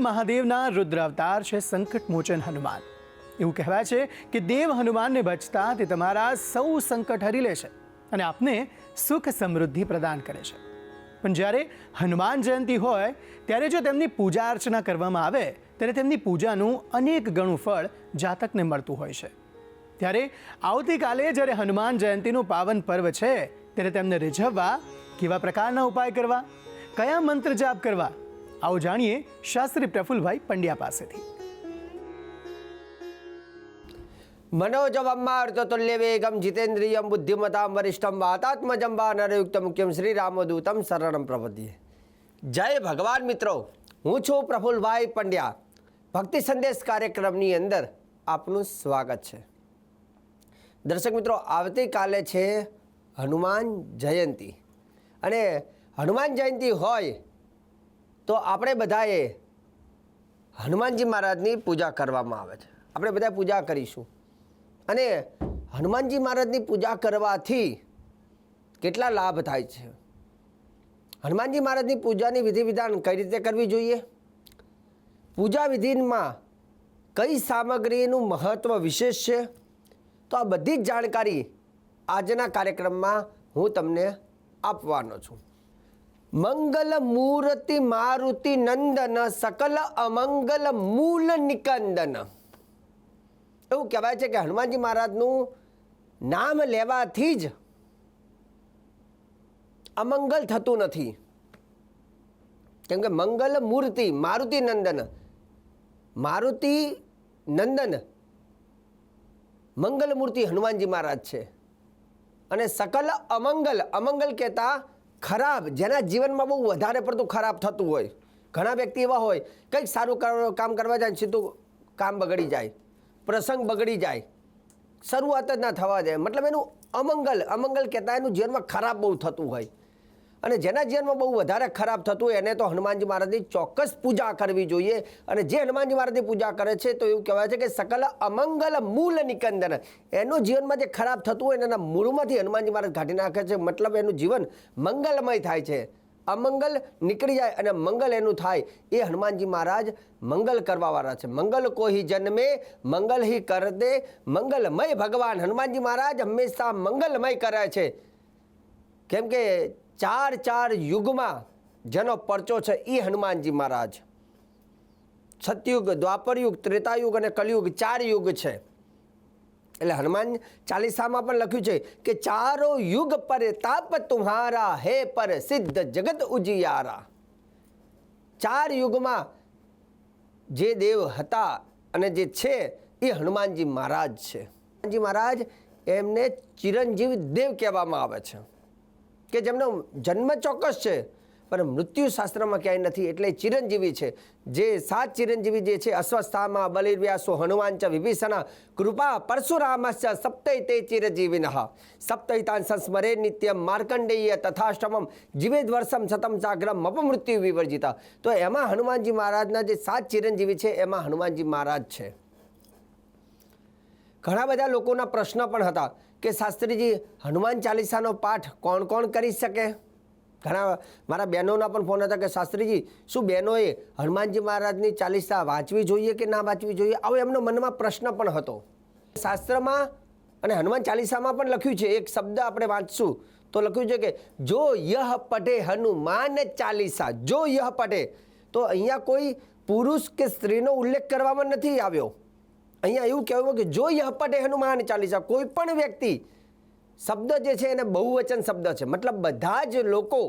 મહાદેવના રુદ્ર અવતાર છે સંકટ મોચન હનુમાન. એવું કહેવાય છે કે દેવ હનુમાનને બચતા તે તમારા સૌ સંકટ હરી લે છે અને આપને સુખ સમૃદ્ધિ પ્રદાન કરે છે. પણ જ્યારે હનુમાન જયંતિ હોય, ત્યારે જો તેમની પૂજા અર્ચના કરવામાં આવે, ત્યારે તેમની પૂજાનું અનેક ગણું ફળ જાતકને મળતું હોય છે. ત્યારે આવતીકાલે જ્યારે હનુમાન જયંતિનું પાવન પર્વ છે, ત્યારે તેમને રીઝવવા કેવા પ્રકારના ઉપાય કરવા, કયા મંત્ર જાપ કરવા આવો જાણીએ શાસ્ત્રી પ્રફુલભાઈ પંડ્યા પાસેથી मनोजवम्मार्ततुल्य वेगम जितेन्द्रियम बुद्धिमताम वरिष्ठम वातात्मजम वा नरयुक्त मुख्यम શ્રી રામદૂતમ શરણમ પ્રપદ્યે જય ભગવાન મિત્રો હું છું પ્રફુલભાઈ પંડ્યા ભક્તિ સંદેશ કાર્યક્રમની અંદર આપનું સ્વાગત છે દર્શક મિત્રો આવતીકાલે છે હનુમાન જયંતી અને હનુમાન જયંતિ હોય તો આપણે બધાએ હનુમાનજી મહારાજની પૂજા કરવામાં આવે છે. આપણે બધા પૂજા કરીશું. અને હનુમાનજી મહારાજની પૂજા કરવાથી કેટલા લાભ થાય છે? હનુમાનજી મહારાજની પૂજાની વિધિ વિધાન કઈ રીતે કરવી જોઈએ? પૂજા વિધિમાં કઈ સામગ્રીનું મહત્ત્વ વિશેષ છે? તો આ બધી જ જાણકારી આજના કાર્યક્રમમાં હું તમને આપવાનો છું. મંગલ મૂર્તિ મારુતિ નંદન સકલ અમંગલ મૂલ નિકંદન એવું કહેવાય છે કે હનુમાનજી મહારાજનું નામ લેવાથી જ અમંગલ થતું નથી કેમ કે મંગલ મૂર્તિ મારુતિ નંદન મારુતિ નંદન મંગલ મૂર્તિ હનુમાનજી મહારાજ છે અને સકલ અમંગલ અમંગલ કહેતા ખરાબ, જેના જીવનમાં બહુ વધારે પડતું ખરાબ થતું હોય. ઘણા વ્યક્તિ એવા હોય, કંઈક સારું કામ કરવા જાય સીધું કામ બગડી જાય, પ્રસંગ બગડી જાય, શરૂઆત જ ના થવા જાય મતલબ એનું અમંગલ અમંગલ કહેતા એનું જીવનમાં ખરાબ બહુ થતું હોય. અને જેના જીવનમાં બહુ વધારે ખરાબ થતું એને તો હનુમાનજી મહારાજની ચોક્કસ પૂજા કરવી જોઈએ. અને જે હનુમાનજી મહારાજની પૂજા કરે છે તો એવું કહેવાય છે કે સકલ અમંગલ મૂળ નિકંદન. એનું જીવનમાં જે ખરાબ થતું હોય એના મૂળમાંથી હનુમાનજી મહારાજ કાઢી નાખે છે. મતલબ એનું જીવન મંગલમય થાય છે. અમંગલ નીકળી જાય અને મંગલ એનું થાય. એ હનુમાનજી મહારાજ મંગલ કરવાવાળા છે. મંગલ કોઈ જન્મે, મંગલ હી કર દે મંગલમય ભગવાન હનુમાનજી મહારાજ હંમેશા મંગલમય કરે છે. કેમ કે ચાર ચાર યુગમાં જેનો પરચો છે એ હનુમાનજી મહારાજ. સતયુગ દ્વાપરયુગ, ત્રેતાયુગ અને કલયુગ ચાર યુગ છે. એટલે હનુમાન ચાલીસામાં પણ લખ્યું છે કે ચારો યુગ પર તાપ તુમ્હારા, હે પર સિદ્ધ જગત ઉજિયારા. ચાર યુગમાં જે દેવ હતા અને જે છે એ હનુમાનજી મહારાજ છે. હનુમાનજી મહારાજ એમને ચિરંજીવ દેવ કહેવામાં આવે છે. કે જેમનો જન્મ ચોક્કસ છે, પણ મૃત્યુ શાસ્ત્રમાં ક્યાંય નથી. એટલે ચિરંજીવી છે. જે સાત ચિરંજીવી જે છે અશ્વસ્થામાં બલિર્વ્યાસો હનુમાન ચ વિભીષણ, કૃપા પરશુરામશ્ચ સપ્તૈ તે ચિરજીવિન. સપ્તૈતાન સંસ્મરે નિત્યમ માર્કંડેય તથાષ્ટમમ. જીવેદ વર્ષમ સતમ સાગ્રમ અપમૃત્યુ વિવર્જિતા. તો એમાં હનુમાનજી મહારાજના જે સાત ચિરંજીવી છે, એમાં હનુમાનજી મહારાજ છે. ઘણા બધા લોકોના પ્રશ્ન પણ હતા કે શાસ્ત્રીજી, હનુમાન ચાલીસાનો પાઠ કોણ કોણ કરી શકે? ઘણા મારા બહેનોના પણ ફોન હતા કે શાસ્ત્રીજી, શું બહેનોએ હનુમાનજી મહારાજની ચાલીસા વાંચવી જોઈએ કે ના વાંચવી જોઈએ? આવો એમનો મનમાં પ્રશ્ન પણ હતો. શાસ્ત્રમાં અને હનુમાન ચાલીસામાં પણ લખ્યું છે, એક શબ્દ આપણે વાંચશું. તો લખ્યું છે કે, જો યહ પઢે હનુમાન ચાલીસા, જો યહ પઢે. તો અહીંયા કોઈ પુરુષ કે સ્ત્રીનો ઉલ્લેખ કરવામાં નથી આવ્યો. અહીંયા એવું કહેવું કે જો યહપટે હનુમાન ચાલીસા, કોઈ પણ વ્યક્તિ શબ્દ જે છે એને બહુવચન શબ્દ છે. મતલબ બધા જ લોકો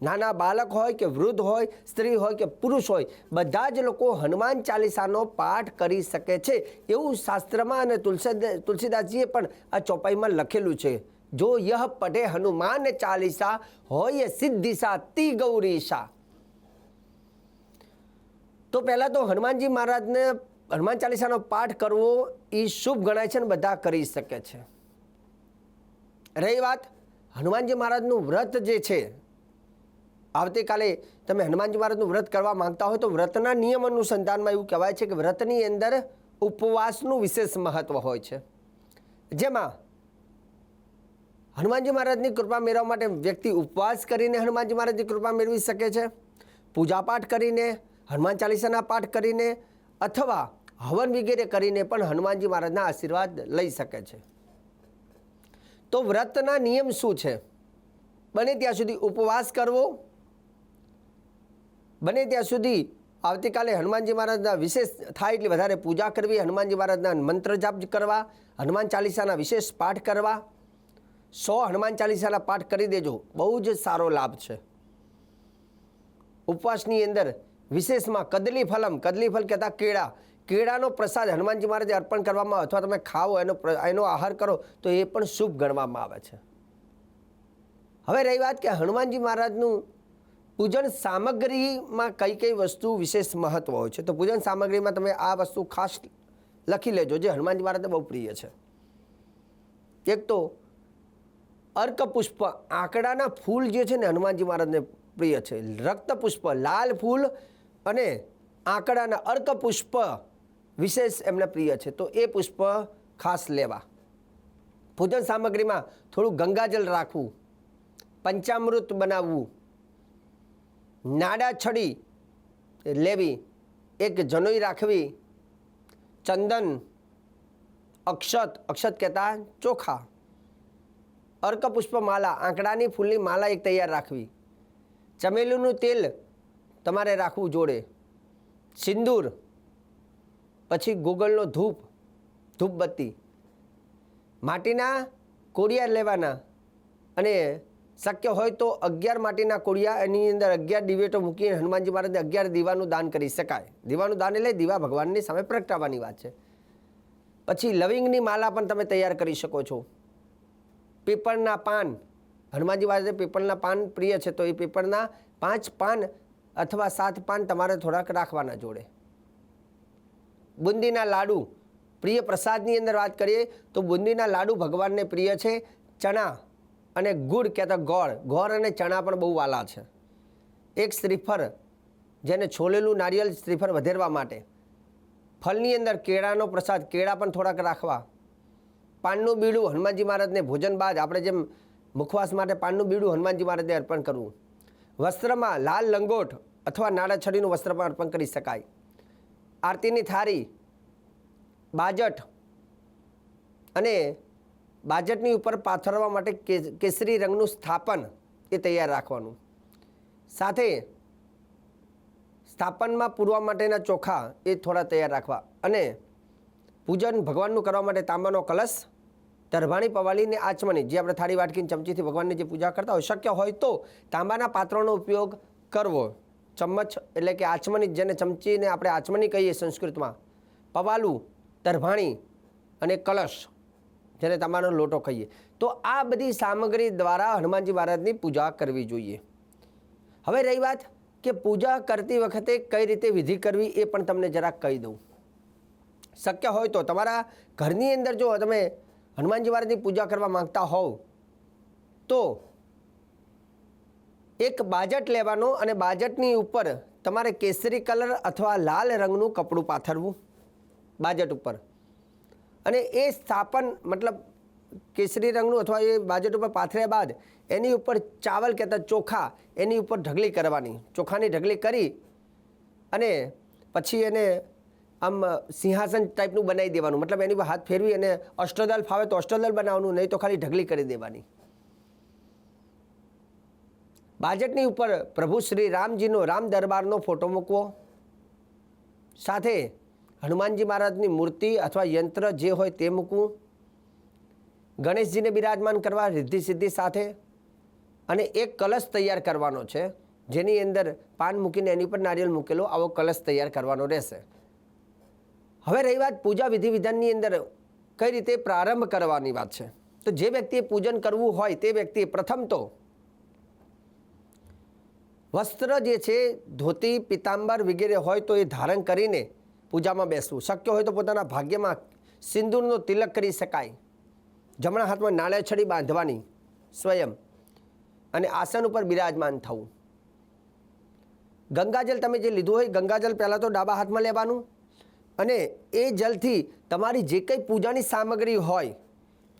નાના બાળક હોય કે વૃદ્ધ હોય, સ્ત્રી હોય કે પુરુષ હોય, બધા જ લોકો હનુમાન ચાલીસાનો પાઠ કરી શકે છે. એવું શાસ્ત્રમાં અને તુલસી તુલસીદાસજીએ પણ આ ચોપાઈમાં લખેલું છે. જો યહ પઢે હનુમાન ચાલીસા, હોય સિદ્ધિસા, તી ગૌરીશા તો પહેલાં તો હનુમાનજી મહારાજને હનુમાન ચાલીસાનો પાઠ કરવો એ શુભ ગણાય છે અને બધા કરી શકે છે. રહી વાત, હનુમાનજી મહારાજનું વ્રત જે છે, આવતીકાલે તમે હનુમાનજી મહારાજનું વ્રત કરવા માંગતા હોય તો વ્રતના નિયમ અનુસંધાનમાં એવું કહેવાય છે કે વ્રતની અંદર ઉપવાસનું વિશેષ મહત્વ હોય છે. જેમાં હનુમાનજી મહારાજની કૃપા મેળવવા માટે વ્યક્તિ ઉપવાસ કરીને હનુમાનજી મહારાજની કૃપા મેળવી શકે છે. પૂજાપાઠ કરીને, હનુમાન ચાલીસાના પાઠ કરીને, અથવા હવન વગેરે કરીને પણ હનુમાનજી મહારાજના આશીર્વાદ લઈ શકે છે. તો વ્રતના નિયમ શું છે? બને ત્યાં સુધી ઉપવાસ કરવો. બને ત્યાં સુધી આવતીકાલે હનુમાનજી મહારાજના વિશેષ થાય એટલે વધારે પૂજા કરવી, હનુમાનજી મહારાજના મંત્ર જાપ કરવા, હનુમાન ચાલીસાના વિશેષ પાઠ કરવા. સો હનુમાન ચાલીસાના પાઠ કરી દેજો, બહુ જ સારો લાભ છે. ઉપવાસની અંદર વિશેષમાં કદલી ફલમ કદલી ફલ કહેતા કેળા કેળાનો પ્રસાદ હનુમાનજી મહારાજે અર્પણ કરવામાં અથવા તમે ખાઓ, એનો એનો આહાર કરો, તો એ પણ શુભ ગણવામાં આવે છે. હવે રહી વાત કે હનુમાનજી મહારાજનું પૂજન સામગ્રીમાં કઈ કઈ વસ્તુ વિશેષ મહત્વ હોય છે? તો પૂજન સામગ્રીમાં તમે આ વસ્તુ ખાસ લખી લેજો, જે હનુમાનજી મહારાજને બહુ પ્રિય છે. એક તો અર્કપુષ્પ, આંકડાના ફૂલ જે છે ને હનુમાનજી મહારાજને પ્રિય છે. રક્તપુષ્પ, લાલ ફૂલ અને આંકડાના અર્ક પુષ્પ વિશેષ એમને પ્રિય છે. તો એ પુષ્પ ખાસ લેવા. પૂજન સામગ્રીમાં થોડું ગંગાજલ રાખવું, પંચામૃત બનાવવું, નાડા છડી લેવી, એક જનોઈ રાખવી, ચંદન, અક્ષત અક્ષત કહેતા ચોખા અર્કપુષ્પ માલા આંકડાની ફૂલની માલા એક તૈયાર રાખવી, ચમેલીનું તેલ તમારે રાખવું જોડે, સિંદૂર પછી ગોગલનો ધૂપ, ધૂપબત્તી. માટીના કોડિયા લેવાના. અને શક્ય હોય તો અગિયાર માટીના કોડિયા એની અંદર અગિયાર દિવેટો મૂકીને હનુમાનજી મહારાજને અગિયાર દીવાનું દાન કરી શકાય. દીવાનું દાન એટલે દીવા ભગવાનની સામે પ્રગટાવવાની વાત છે. પછી લવિંગની માલા પણ તમે તૈયાર કરી શકો છો. પીપળના પાન. હનુમાનજી મહારાજે પીપળના પાન પ્રિય છે, તો એ પીપળના પાંચ પાન અથવા સાત પાન તમારે થોડાક રાખવાના જોડે. બુંદીના લાડુ. પ્રિય પ્રસાદની અંદર વાત કરીએ તો બુંદીના લાડુ ભગવાનને પ્રિય છે. ચણા અને ગુડ કહેતા ગોળ. ગોળ અને ચણા પણ બહુ વાલા છે. એક શ્રીફર જેને છોલેલું નારિયેલ શ્રીફર વધેરવા માટે. ફળની અંદર કેળાનો પ્રસાદ, કેળા પણ થોડાક રાખવા. પાનનું બીડું હનુમાનજી મહારાજને ભોજન બાદ આપણે જેમ મુખવાસ માટે પાનનું બીડું હનુમાનજી મહારાજને અર્પણ કરવું. વસ્ત્રમાં લાલ લંગોટ અથવા નાળા છડીનું વસ્ત્ર પણ અર્પણ કરી શકાય. આરતીની થાળી, બાજટ અને બાજટની ઉપર પાથરવા માટે કેસરી રંગનું સ્થાપન એ તૈયાર રાખવાનું. સાથે સ્થાપનમાં પૂરવા માટેના ચોખા એ થોડા તૈયાર રાખવા અને પૂજન ભગવાનનું કરવા માટે તાંબાનો કલશ તરભાણી પવાલી ને આચમની, જે આપણે થાળી વાટકીને ચમચીથી ભગવાનની જે પૂજા કરતા હોય, શક્ય હોય તો તાંબાના પાત્રોનો ઉપયોગ કરવો. ચમચ એટલે કે આચમની જેને ચમચીને આપણે આચમની કહીએ સંસ્કૃતમાં, પવાલું, તરભાણી અને કલશ જેને તમારો લોટો કહીએ. તો આ બધી સામગ્રી દ્વારા હનુમાનજી મહારાજની પૂજા કરવી જોઈએ. હવે રહી વાત કે પૂજા કરતી વખતે કઈ રીતે વિધિ કરવી એ પણ તમને જરાક કહી દઉં. શક્ય હોય તો તમારા ઘરની અંદર જો તમે હનુમાનજી મહારાજની પૂજા કરવા માંગતા હોવ, તો એક બાજટ લેવાનો અને બાજટની ઉપર તમારે કેસરી કલર અથવા લાલ રંગનું કપડું પાથરવું. બાજટ ઉપર. અને એ સ્થાપન મતલબ કેસરી રંગનું અથવા એ બાજટ ઉપર પાથર્યા બાદ એની ઉપર ચાવલ કહેતા ચોખા એની ઉપર ઢગલી કરવાની. ચોખાની ઢગલી કરી અને પછી એને આમ સિંહાસન ટાઈપનું બનાવી દેવાનું. મતલબ એની પર હાથ ફેરવી અને અષ્ટદલ ફાવે તો અષ્ટદલ બનાવવાનું, નહીં તો ખાલી ઢગલી કરી દેવાની. બાજટની ઉપર પ્રભુ શ્રી રામજીનો રામ દરબારનો ફોટો મૂકવો. સાથે હનુમાનજી મહારાજની મૂર્તિ અથવા યંત્ર જે હોય તે મૂકવું. ગણેશજીને બિરાજમાન કરવા રિદ્ધિ સિદ્ધિ સાથે. અને એક કલશ તૈયાર કરવાનો છે, જેની અંદર પાન મૂકીને એની પર નારિયેળ મૂકેલો, આવો કલશ તૈયાર કરવાનો રહેશે. હવે રહી વાત પૂજા વિધિ વિધાનની અંદર કઈ રીતે પ્રારંભ કરવાની વાત છે. તો જે વ્યક્તિએ પૂજન કરવું હોય તે વ્યક્તિએ પ્રથમ તો વસ્ત્ર જે છે, ધોતી, પિતાંબર વગેરે હોય તો એ ધારણ કરીને પૂજામાં બેસવું. શક્ય હોય તો પોતાના ભાગ્યમાં સિંદૂરનો તિલક કરી શકાય. જમણા હાથમાં નાળિયેર બાંધવાની સ્વયં અને આસન ઉપર બિરાજમાન થવું. ગંગાજલ તમે જે લીધું હોય ગંગાજલ પહેલાં તો ડાબા હાથમાં લેવાનું અને એ જલથી તમારી જે કંઈ પૂજાની સામગ્રી હોય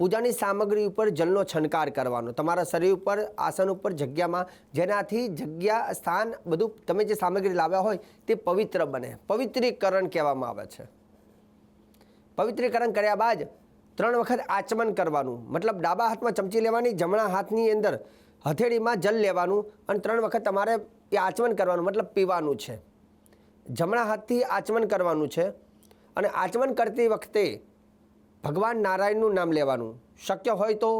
પૂજાની સામગ્રી ઉપર જલનો છંટકાર કરવાનો. તમારા શરીર ઉપર, આસન ઉપર, જગ્યામાં જેનાથી જગ્યા, સ્થાન બધું તમે જે સામગ્રી લાવ્યા હોય તે પવિત્ર બને. પવિત્રીકરણ કહેવામાં આવે છે. પવિત્રીકરણ કર્યા બાદ ત્રણ વખત આચમન કરવાનું. મતલબ ડાબા હાથમાં ચમચી લેવાની, જમણા હાથની અંદર હથેળીમાં જલ લેવાનું અને ત્રણ વખત તમારે એ આચમન કરવાનું, મતલબ પીવાનું છે. જમણા હાથથી આચમન કરવાનું છે અને આચમન કરતી વખતે ભગવાન નારાયણનું નામ લેવાનું. શક્ય હોય તો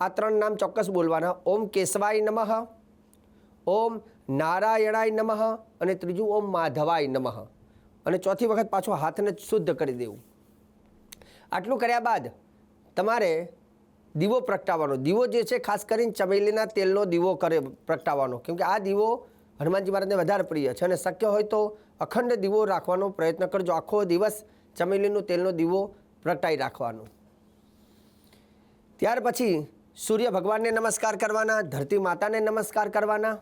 આ ત્રણ નામ ચોક્કસ બોલવાના. ઓમ કેશવાય નમઃ, ઓમ નારાયણાય નમઃ અને ત્રીજું ઓમ માધવાય નમઃ. અને ચોથી વખત પાછો હાથને શુદ્ધ કરી દેવું. આટલું કર્યા બાદ તમારે દીવો પ્રગટાવવાનો. દીવો જે છે, ખાસ કરીને ચમેલીના તેલનો દીવો કરે પ્રગટાવવાનો. કેમકે આ દીવો હનુમાનજી મહારાજને વધારે પ્રિય છે અને શક્ય હોય તો અખંડ દીવો રાખવાનો પ્રયત્ન કરજો. આખો દિવસ ચમેલીનું તેલનો દીવો પ્રગટાઈ રાખવાનું. ત્યાર પછી સૂર્ય ભગવાનને નમસ્કાર કરવાના, ધરતી માતાને નમસ્કાર કરવાના.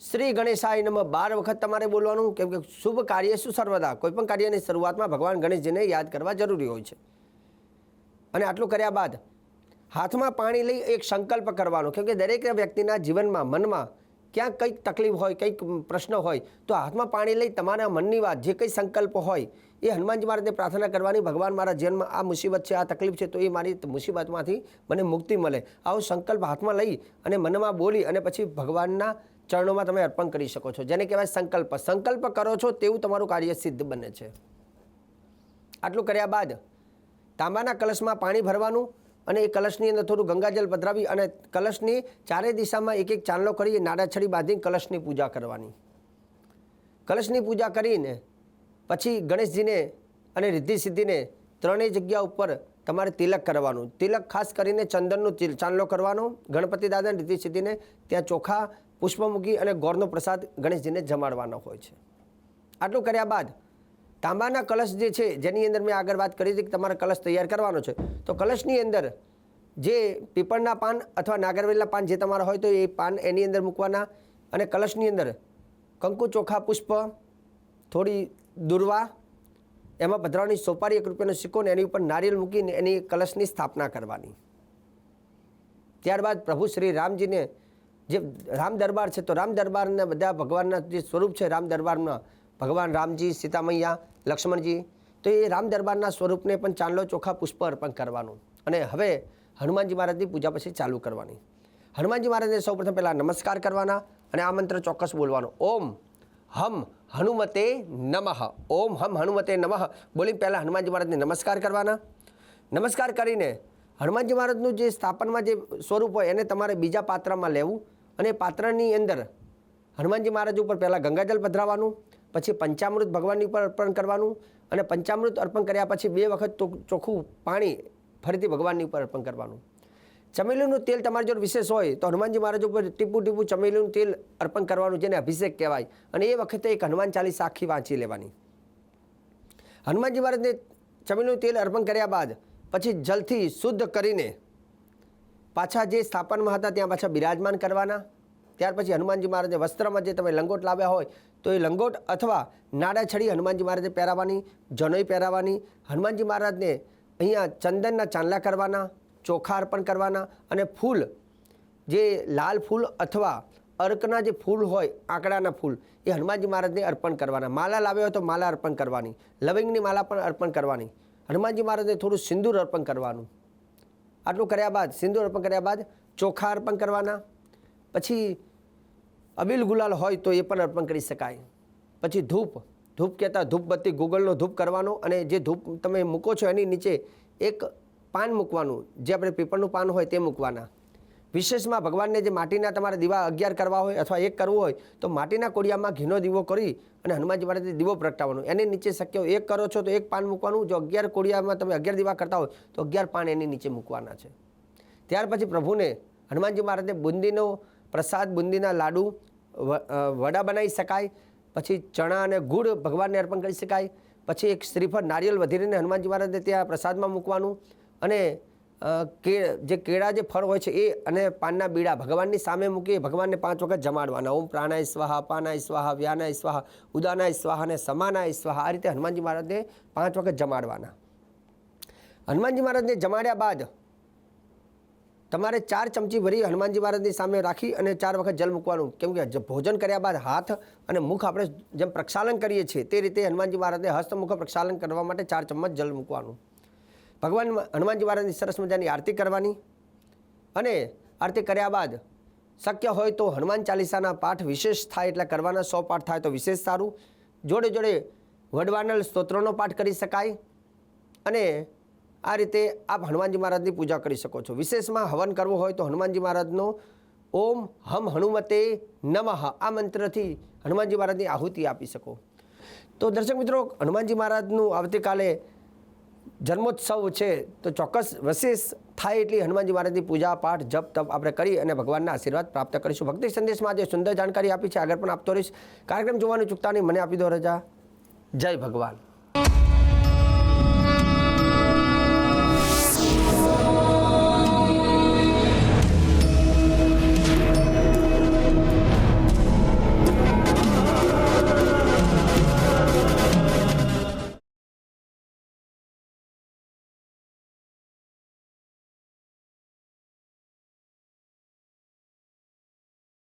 શ્રી ગણેશાય નમ બાર વખત તમારે બોલવાનું, કેમ કે શુભ કાર્ય શું સર્વદા? કોઈ પણ કાર્યની શરૂઆતમાં ભગવાન ગણેશજીને યાદ કરવા જરૂરી હોય છે. અને આટલું કર્યા બાદ હાથમાં પાણી લઈ એક સંકલ્પ કરવાનો, કેમ કે દરેક વ્યક્તિના જીવનમાં, મનમાં ક્યાંક કંઈક તકલીફ હોય, કંઈક પ્રશ્ન હોય, તો હાથમાં પાણી લઈ તમારા મનની વાત, જે કંઈ સંકલ્પ હોય એ હનુમાનજી મહારાજને પ્રાર્થના કરવાની, ભગવાન મારા જીવનમાં આ મુસીબત છે, આ તકલીફ છે, તો એ મારી મુસીબતમાંથી મને મુક્તિ મળે. આવો સંકલ્પ હાથમાં લઈ અને મનમાં બોલી અને પછી ભગવાનના ચરણોમાં તમે અર્પણ કરી શકો છો. જેને કહેવાય સંકલ્પ. સંકલ્પ કરો છો તેવું તમારું કાર્ય સિદ્ધ બને છે. આટલું કર્યા બાદ તાંબાના કલશમાં પાણી ભરવાનું અને એ કલશની અંદર થોડું ગંગાજલ પધરાવી અને કલશની ચારે દિશામાં એક એક ચાંદલો કરી, નાડાછડી બાંધીને કલશની પૂજા કરવાની. કલશની પૂજા કરીને પછી ગણેશજીને અને રિદ્ધિ સિદ્ધિને ત્રણેય જગ્યા ઉપર તમારે તિલક કરવાનું. તિલક ખાસ કરીને ચંદનનું ચાંદલો કરવાનો, ગણપતિ દાદા રિદ્ધિ સિદ્ધિને ત્યાં ચોખા પુષ્પ મૂકી અને ગોળનો પ્રસાદ ગણેશજીને જમાડવાનો હોય છે. આટલું કર્યા બાદ તાંબાના કલશ જે છે, જેની અંદર મેં આગળ વાત કરી હતી કે તમારે કલશ તૈયાર કરવાનો છે, તો કલશની અંદર જે પીપળના પાન અથવા નાગરવેલના પાન જે તમારા હોય તો એ પાન એની અંદર મૂકવાના અને કલશની અંદર કંકુ ચોખા, પુષ્પ, થોડી દુર્વા, એમાં પધરાવાની સોપારી એક રૂપિયાનો સિક્કો ને એની ઉપર નારિયેળ મૂકીને એની કલશની સ્થાપના કરવાની. ત્યારબાદ પ્રભુ શ્રી રામજીને જે રામ દરબાર છે, તો રામ દરબારના બધા ભગવાનના જે સ્વરૂપ છે, રામ દરબારમાં ભગવાન રામજી, સીતામૈયા, લક્ષ્મણજી, તો એ રામ દરબારના સ્વરૂપને પણ ચાંદલો ચોખા પુષ્પ અર્પણ કરવાનું અને હવે હનુમાનજી મહારાજની પૂજા પછી ચાલુ કરવાની. હનુમાનજી મહારાજને સૌપ્રથમ પહેલાં નમસ્કાર કરવાના અને આ મંત્ર ચોક્કસ બોલવાનો. ઓમ હમ હનુમતે નમઃ. ઓમ હમ હનુમતે નમઃ. બોલીને પહેલાં હનુમાનજી મહારાજને નમસ્કાર કરવાના. નમસ્કાર કરીને હનુમાનજી મહારાજનું જે સ્થાપનમાં જે સ્વરૂપ હોય એને તમારે બીજા પાત્રમાં લેવું અને પાત્રની અંદર હનુમાનજી મહારાજ ઉપર પહેલાં ગંગાજળ પધરાવાનું પછી પંચામૃત ભગવાનની ઉપર અર્પણ કરવાનું અને પંચામૃત અર્પણ કર્યા પછી બે વખત ચોખ્ખું પાણી ફરીથી ભગવાનની ઉપર અર્પણ કરવાનું. ચમેલીનું તેલ તમારી જોડે વિશેષ હોય તો હનુમાનજી મહારાજ ઉપર ટીપું ટીપું ચમેલીનું તેલ અર્પણ કરવાનું જેને અભિષેક કહેવાય. અને એ વખતે એક હનુમાન ચાલીસ આખી વાંચી લેવાની. હનુમાનજી મહારાજને ચમેલીનું તેલ અર્પણ કર્યા બાદ પછી જલથી શુદ્ધ કરીને પાછા જે સ્થાપનમાં હતા ત્યાં પાછા બિરાજમાન કરવાના. ત્યાર પછી હનુમાનજી મહારાજે વસ્ત્રમાં જે તમે લંગોટ લાવ્યા હોય તો એ લંગોટ અથવા નાડા છડી હનુમાનજી મહારાજે પહેરાવવાની જનોઈ પહેરાવવાની હનુમાનજી મહારાજને અહીંયા ચંદનના ચાંદલા કરવાના. ચોખા અર્પણ કરવાના અને ફૂલ, જે લાલ ફૂલ અથવા અર્કના જે ફૂલ હોય, આંકડાના ફૂલ, એ હનુમાનજી મહારાજને અર્પણ કરવાના. માલા લાવ્યા હોય તો માલા અર્પણ કરવાની. લવિંગની માલા પણ અર્પણ કરવાની. હનુમાનજી મહારાજને થોડું સિંદૂર અર્પણ કરવાનું. આટલું કર્યા બાદ, સિંદૂર અર્પણ કર્યા બાદ ચોખા અર્પણ કરવાના. પછી અબીલ ગુલાલ હોય તો એ પણ અર્પણ કરી શકાય. પછી ધૂપ ધૂપ કહેતા ધૂપબત્તી, ગૂગલનો ધૂપ કરવાનો અને જે ધૂપ તમે મૂકો છો એની નીચે એક પાન મૂકવાનું, જે આપણે પીપળનું પાન હોય તે મૂકવાના. વિશેષમાં ભગવાનને જે માટીના તમારે દીવા અગિયાર કરવા હોય અથવા એક કરવું હોય, તો માટીના કોડિયામાં ઘીનો દીવો કરી અને હનુમાનજી માટે દીવો પ્રગટાવવાનો. એની નીચે શક્ય એક કરો છો તો એક પાન મૂકવાનું, જો અગિયાર કોડિયામાં તમે અગિયાર દીવા કરતા હોય, તો અગિયાર પાન એની નીચે મૂકવાના છે. ત્યાર પછી પ્રભુને હનુમાનજી મહારાજને બુંદીનો પ્રસાદ, બુંદીના લાડુ વડા બનાવી શકાય, પછી ચણા અને ગુડ ભગવાનને અર્પણ કરી શકાય, પછી એક શ્રીફળ, નારિયેલ વધીને હનુમાનજી મહારાજને ત્યાં પ્રસાદમાં મૂકવાનું અને કે, જે કેળા, જે ફળ હોય છે એ અને પાનના બીડા ભગવાનની સામે મૂકી ભગવાનને પાંચ વખત જમાડવાના. ઓમ પ્રાણાય સ્વાહા પાનાય સ્વાહા, વ્યાનાય સ્વાહા, ઉદાનાય સ્વાહા અને સમાનાય સ્વાહા આ રીતે હનુમાનજી મહારાજને પાંચ વખત જમાડવાના. હનુમાનજી મહારાજને જમાડ્યા બાદ તમારે ચાર ચમચી ભરી હનુમાનજી મહારાજની સામે રાખી અને ચાર વખત જલ મૂકવાનું. કેમ કે ભોજન કર્યા બાદ હાથ અને મુખ આપણે જેમ પ્રક્ષાલન કરીએ છીએ તે રીતે હનુમાનજી મહારાજને હસ્તમુખ પ્રક્ષાલન કરવા માટે ચાર ચમચ જલ મૂકવાનું. ભગવાન હનુમાનજી મહારાજની સરસ મજાની આરતી કરવાની. અને આરતી કર્યા બાદ શક્ય હોય તો હનુમાન ચાલીસાના પાઠ વિશેષ થાય એટલે કરવાના સો પાઠ થાય તો વિશેષ સારું. જોડે જોડે વડવાનલ સ્તોત્રોનો પાઠ કરી શકાય. અને આ રીતે આપ હનુમાનજી મહારાજની પૂજા કરી શકો છો. વિશેષમાં હવન કરવો હોય તો હનુમાનજી મહારાજનો ઓમ હમ હનુમતે નમઃ આ મંત્રથી હનુમાનજી મહારાજની આહુતિ આપી શકો. તો દર્શક મિત્રો, હનુમાનજી મહારાજનું આવતીકાલે જન્મોત્સવ છે, તો ચોક્કસ વિશેષ થાય એટલી હનુમાનજી મહારાજની પૂજા, પાઠ, જપ, તપ આપણે કરી અને ભગવાનના આશીર્વાદ પ્રાપ્ત કરીશું. ભક્તિ સંદેશમાં આજે સુંદર જાણકારી આપી છે. આગળ પણ આપતો રહીશ. કાર્યક્રમ જોવાનું ચૂકતા નહીં. મને આપી દો રજા. જય ભગવાન.